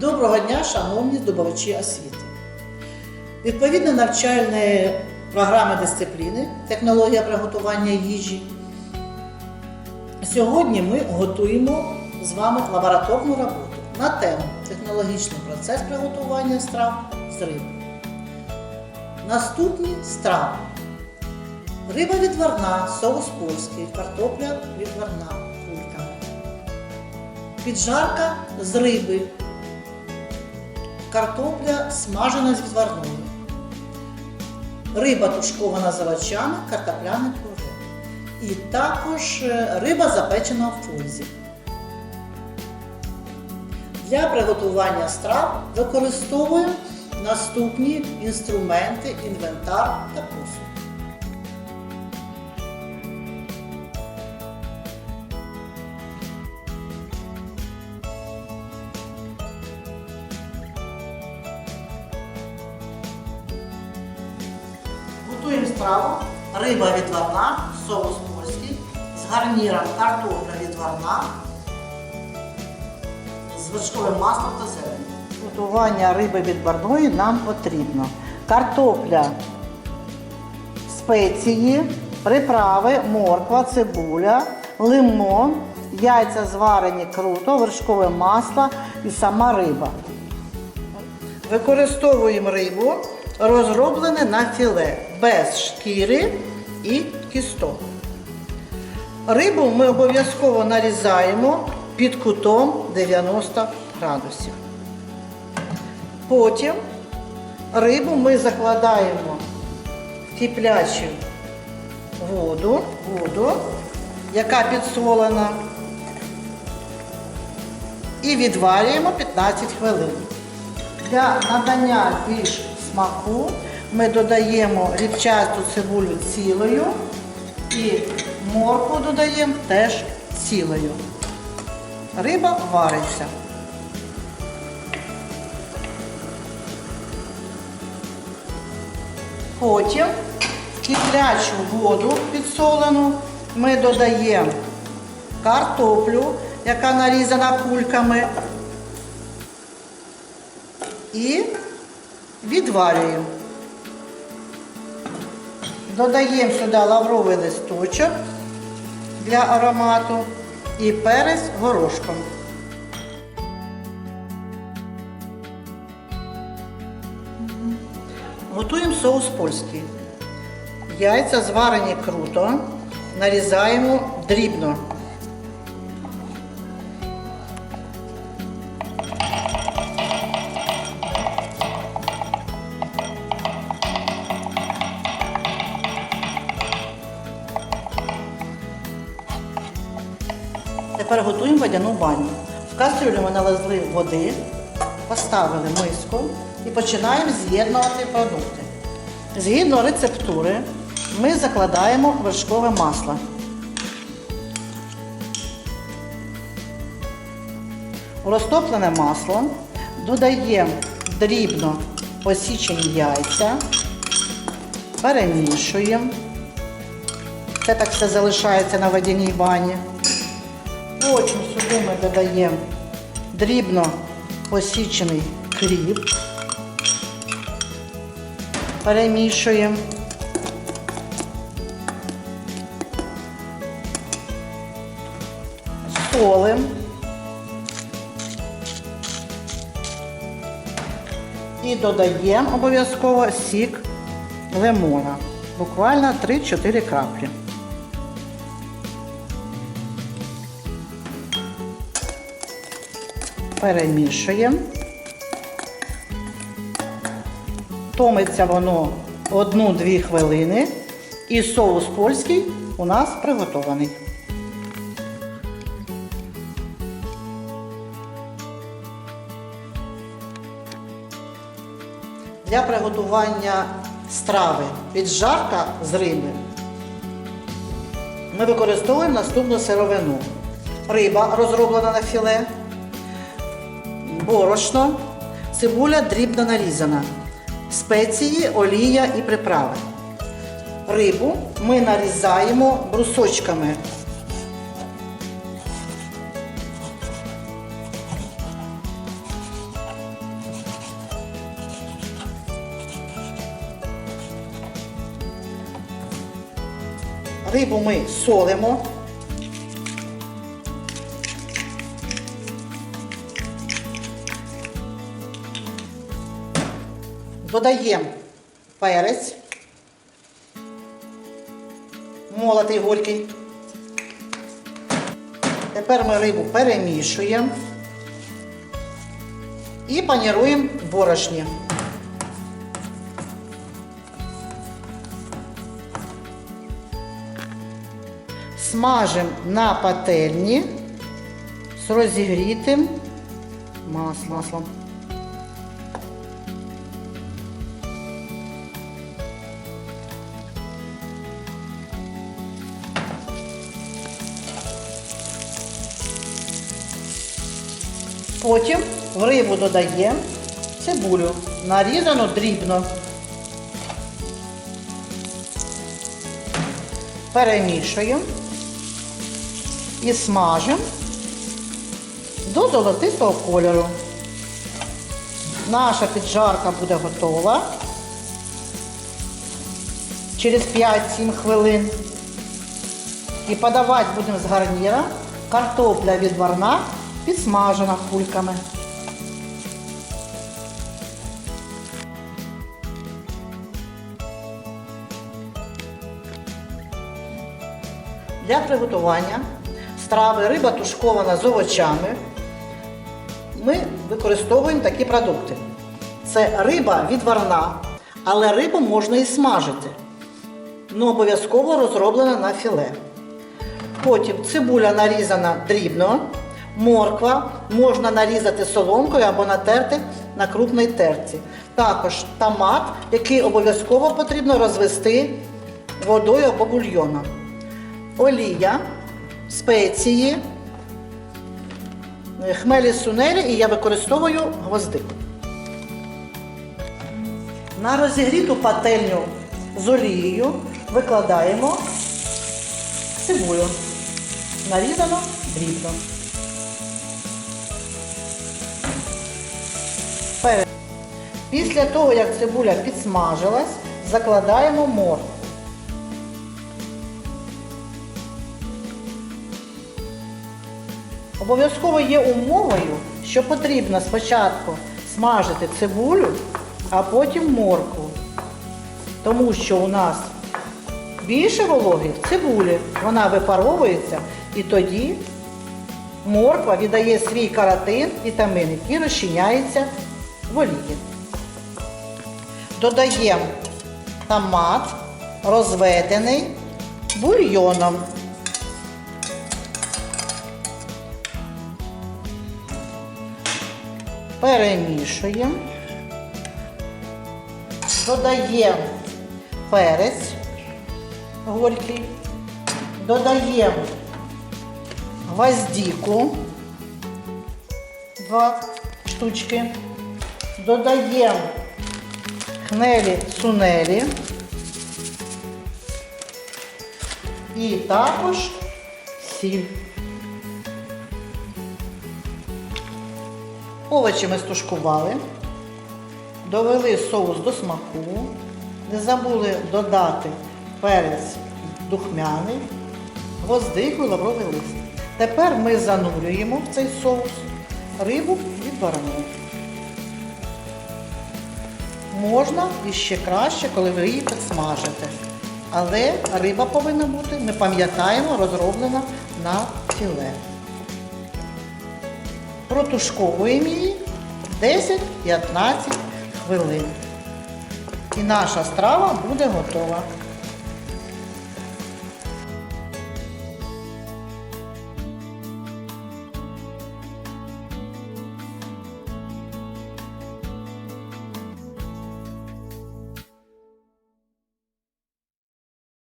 Доброго дня, шановні здобувачі освіти. Відповідно навчальної програми дисципліни Технологія приготування їжі. Сьогодні ми готуємо з вами лабораторну роботу на тему Технологічний процес приготування страв з риби. Наступні страви. Риба відварна, соус польський, картопля відварна кульками. Піджарка з риби. Картопля смажена з відварною. Риба тушкована з картопляне пюре. І також е, риба запечена в фользі. Для приготування страв використовуємо наступні інструменти, інвентар та посуд. Готуємо страву. Риба відварна, соус польський, з гарніром картопля відварна, з вершковим маслом та зеленню. Готування риби відварної нам потрібно. Картопля, спеції, приправи, морква, цибуля, лимон, яйця зварені круто, вершкове масло і сама риба. Використовуємо рибу, розроблене на філе, без шкіри і кісток. Рибу ми обов'язково нарізаємо під кутом 90 градусів. Потім рибу ми закладаємо в киплячу воду, воду, яка підсолена, і відварюємо 15 хвилин. Для надання більш смаку ми додаємо рібчасту цибулю цілою і моркву додаємо теж цілою. Риба вариться. Потім в киплячу воду підсолену ми додаємо картоплю, яка нарізана кульками, і відварюємо. Додаємо сюди лавровий листочок для аромату і перець горошком. Готуємо соус польський. Яйця зварені круто, нарізаємо дрібно. Тепер готуємо водяну баню. В кастрюлю ми налили води, поставили миску і починаємо з'єднувати продукти. Згідно рецептури, ми закладаємо вершкове масло. У розтоплене масло додаємо дрібно посічені яйця, перемішуємо. Це так все залишається на водяній бані. Потім сюди ми додаємо дрібно посічений кріп, перемішуємо. Солим. І додаємо обов'язково сік лимона. Буквально 3-4 краплі. Перемішуємо. Томиться воно 1-2 хвилини і соус польський у нас приготований. Для приготування страви піджарка з риби ми використовуємо наступну сировину. Риба розроблена на філе, борошно, цибуля дрібно нарізана, спеції, олія і приправи. Рибу ми нарізаємо брусочками. Рибу ми солимо. Додаємо перець, молотий горький. Тепер ми рибу перемішуємо і паніруємо борошні. Смажимо на пательні з розігрітим мас- маслом. Потім в рибу додаємо цибулю, нарізану дрібно. Перемішуємо і смажимо до золотистого кольору. Наша піджарка буде готова через 5-7 хвилин. І подавати будемо з гарніра картопля відварна підсмажена кульками. Для приготування страви риба тушкована з овочами ми використовуємо такі продукти. Це риба відварна, але рибу можна і смажити. Ну, обов'язково розроблена на філе. Потім цибуля нарізана дрібно, морква можна нарізати соломкою або натерти на крупній терці. Також томат, який обов'язково потрібно розвести водою або бульйоном. Олія, спеції, хмелі сунелі і я використовую гвоздику. На розігріту пательню з олією викладаємо цибулю, нарізано дрібно. Перед. Після того, як цибуля підсмажилась, закладаємо моркву. Обов'язково є умовою, що потрібно спочатку смажити цибулю, а потім моркву. Тому що у нас більше вологи в цибулі, вона випаровується і тоді морква віддає свій каротин, вітамін, який розчиняється в. Додаємо томат розведений бульйоном. Перемішуємо. Додаємо перець горький, додаємо гвоздику, два штучки, додаємо хмелі сунелі і також сіль. Овочі ми стушкували, довели соус до смаку, не забули додати перець духмяний, гвоздику і лавровий лист. Тепер ми занурюємо в цей соус рибу Можна і ще краще, коли ви її підсмажите. Але риба повинна бути, ми пам'ятаємо, розроблена на філе протушковуємо її 10-15 хвилин. І наша страва буде готова.